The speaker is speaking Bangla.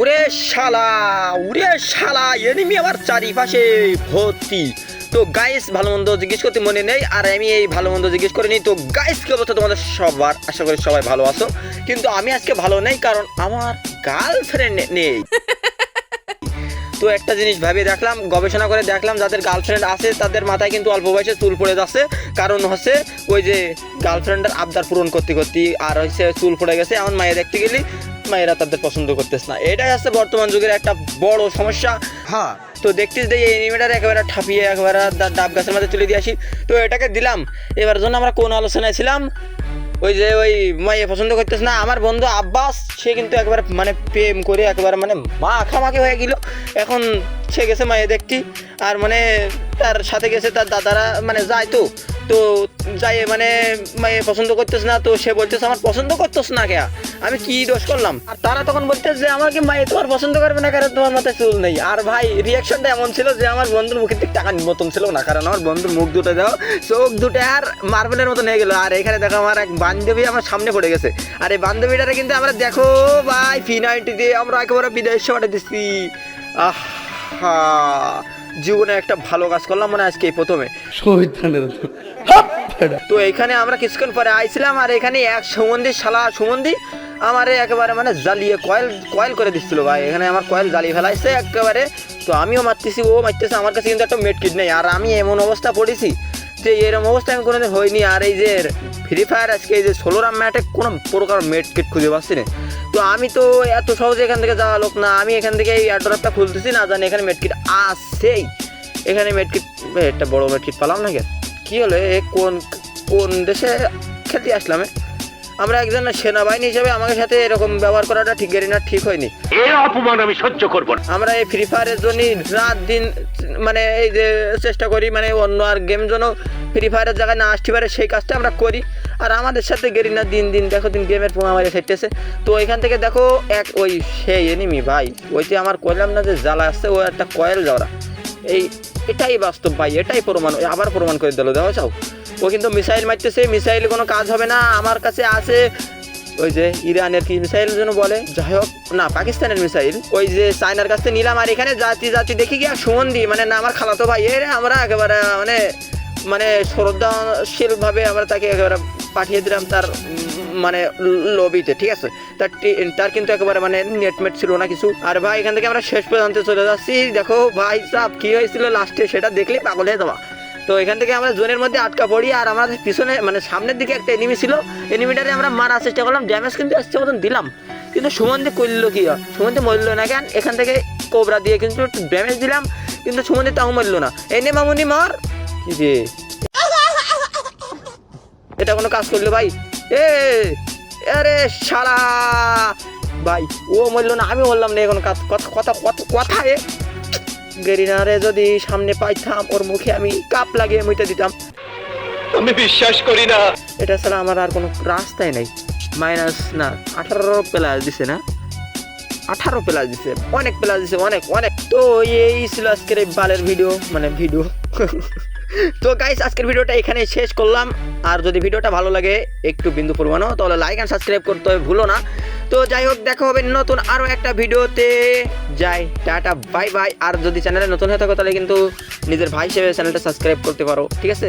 উরে শালা উরে শালা এনিমি আমার চারিপাশে ভর্তি। তো গাইস ভালো মন্দ জিজ্ঞেস করতে মনে নেই আর আমি এই ভালো মন্দ জিজ্ঞেস করিনি। তো গাইস কি অবস্থা তোমাদের সবার? আশা করি সবাই ভালো আছো। কিন্তু আমি আজকে ভালো নেই কারণ আমার গার্লফ্রেন্ড নেই। তো একটা জিনিস ভাবে দেখলাম গবেষণা করে দেখলাম যাদের গার্লফ্রেন্ড আছে তাদের মাথায় কিন্তু অল্প বয়সে চুল পড়ে যাচ্ছে। কারণ হচ্ছে ওই যে গার্লফ্রেন্ডের আবদার পূরণ করতে করতে আর হচ্ছে চুল পড়ে গেছে এমন মায়ে দেখতে গেলি। মায়েরা তাদের পছন্দ করতেছে না। এটাই হচ্ছে বর্তমান যুগের একটা বড় সমস্যা। হ্যাঁ। তো দেখতেছ যে এই এনিমেটার একেবারে ঠাপিয়ে একেবারে ডাব গাছের মাঝে তুলে দিয়ে আসি। তো এটাকে দিলাম। এবার জন্য আমরা কোন আলোচনায় ছিলাম? ওই যে ওই মাইয়ে পছন্দ করতেছে না আমার বন্ধু আব্বাস সে কিন্তু একবার মানে প্রেম করে একবার মানে মা মাখামাখি হয়ে গেল। এখন সে গেছে মায়ে দেখতি আর মানে তার সাথে গেছে তার দাদারা মানে যায় তো। তো যাই মানে মায়ে পছন্দ করতেছে না, তো সে বলতেছে, আমার পছন্দ করতেছ না কে আমি কি দোষ করলাম? আর তারা তখন বলতেছে যে, আমাকে মায়ে তোমার পছন্দ করবে না কারণ তোমার মাথায় চুল নেই। আর ভাই রিয়াকশনটা এমন ছিল যে, আমার বন্ধুর মুখের দিক টাকা মতন ছিল না, কারণ আমার বন্ধুর মুখ দুটো দাও চোখ দুটো আর মার্বেলের মতন হয়ে গেল। আর এখানে দেখো আমার এক বান্ধবী আমার সামনে পড়ে গেছে। আর এই বান্ধবীটারে কিন্তু আমরা দেখো, ভাই ফি দিয়ে আমরা একেবারে বিদেশ পাঠিয়ে দিচ্ছি। আহা। জীবনে একটা ভালো কাজ করলাম মানে আজকে এই প্রথমে। শহীদানের তো এখানে আমরা কিছুক্ষণ পরে আইছিলাম আর এখানে এক সুমন্দি শালা সুমন্দি আমারে একেবারে মানে জ্বালিয়ে কয়েল কয়েল করে দিচ্ছিল ভাই। এখানে আমার কয়েল জ্বালিয়ে ফেলাইছে একেবারে। তো আমিও মারতেছি ও মারতেছে আমার কাছে কিন্তু একটা মেডকিট নেই। আর আমি এমন অবস্থা পড়েছি যে এরকম অবস্থা আমি কোনোদিন হয়নি। আর এই যে ফ্রি ফায়ার আজকে এই যে ষোলো রাম ম্যাটে কোনো প্রকার মেট কিট খুঁজে পাচ্ছি না। তো আমি তো এত সহজে এখান থেকে যাওয়া লোক না। আমি এখান থেকে এই অ্যাড্রপটা খুলতেছি না, জানি এখানে মেট কিট আসেই এখানে মেট কিট একটা বড় মেডকিট পালাম না কেন কি হলো? এ, কোন কোন দেশে খেতে আসলাম? আমরা একজন সেনাবাহিনী হিসেবে আমাদের সাথে এরকম ব্যবহার করাটা ঠিক গেরি না ঠিক হয়নি। এর অপমান আমি সহ্য করব না। আমরা এই ফ্রি ফায়ারের জন্য রাত দিন মানে এই যে চেষ্টা করি মানে অন্য আর গেম যেন ফ্রি ফায়ারের জায়গায় না আসতে পারে সেই কাজটা আমরা করি। আর আমাদের সাথে গেরি না দিন দিন দেখো দিন গেমের পোঙা মারে সেটেছে তো এখান থেকে দেখো এক ওই সেই এনিমি ভাই ওইতে আমার কইলাম না যে জ্বালা আসছে ও একটা কয়েল যাওয়া এই এটাই বাস্তব ভাই এটাই প্রমাণ আবার প্রমাণ করে দিল দেখো চাও। ও কিন্তু মিসাইল মারতেছে, মিসাইলে কোনো কাজ হবে না, আমার কাছে আছে। ওই যে ইরানের কি মিসাইল যেন বলে? যাই হোক, না, পাকিস্তানের মিসাইল। ওই যে চায়নার কাছ থেকে নিলাম আর এখানে জাতি জাতি দেখি গিয়া সুমন্দি মানে না, আমার খালাতো ভাই, এর আমরা একেবারে মানে মানে শ্রদ্ধাশীল ভাবে আমরা তাকে একেবারে পাঠিয়ে দিলাম তার মানে লবিতে ঠিক আছে? তার তার কিন্তু একেবারে মানে নেটমেট ছিল না কিছু। আর ভাই, এখান থেকে আমরা শেষ পর্যন্ত চলে যাচ্ছি। দেখো, ভাই সাহ কি হয়েছিল লাস্টে সেটা দেখলে পাগল হয়ে যাওয়া তো এখান থেকে আমরা জোনের মধ্যে আটকা পড়ি আর আমাদের পিছনে মানে সামনের দিকে একটা এনিমি ছিল। এনিমিটারে আমরা মারার চেষ্টা করলাম ড্যামেজ কিন্তু আসছে মতন দিলাম। কিন্তু সুমন্দি করল কি আর? সুমন্দি মরলো না কেন? এখান থেকে কোবরা দিয়ে কিন্তু একটু ড্যামেজ দিলাম, কিন্তু সুমন্দি তাও মরলো না। এনে মামুনি, মর। যে এটা কোনো কাজ করল ভাই? এ, আরে শালা! ভাই, ও মরলো না আমি বললাম না এখন কথা, কথা- কথা, এ। গেরিনারে যদি সামনে পাইতাম ওর মুখে আমি কাপ লাগিয়ে মুইতে দিতাম। আমি বিশ্বাস করি না। এটা ছাড়া আমার আর কোনো রাস্তাই নেই। মাইনাস না আঠারো প্লাস দিছে না? আঠারো প্লাস দিছে অনেক প্লাস দিছে অনেক অনেক। তো এই ছিল আজকের এই বালের ভিডিও মানে ভিডিও তো গাইস আজকের ভিডিওটা এখানে শেষ করলাম। আর যদি ভিডিওটা ভালো লাগে একটু বিন্দু পরিমাণও তাহলে লাইক অ্যান্ড সাবস্ক্রাইব করতে হবে ভুলো না। তো যাই হোক, দেখা হবে নতুন আরও একটা ভিডিওতে। যাই, টাটা, বাই বাই। আর যদি চ্যানেলে নতুন হয়ে থাকো, তাহলে কিন্তু নিজের ভাই হিসেবে চ্যানেলটা সাবস্ক্রাইব করতে পারো, ঠিক আছে?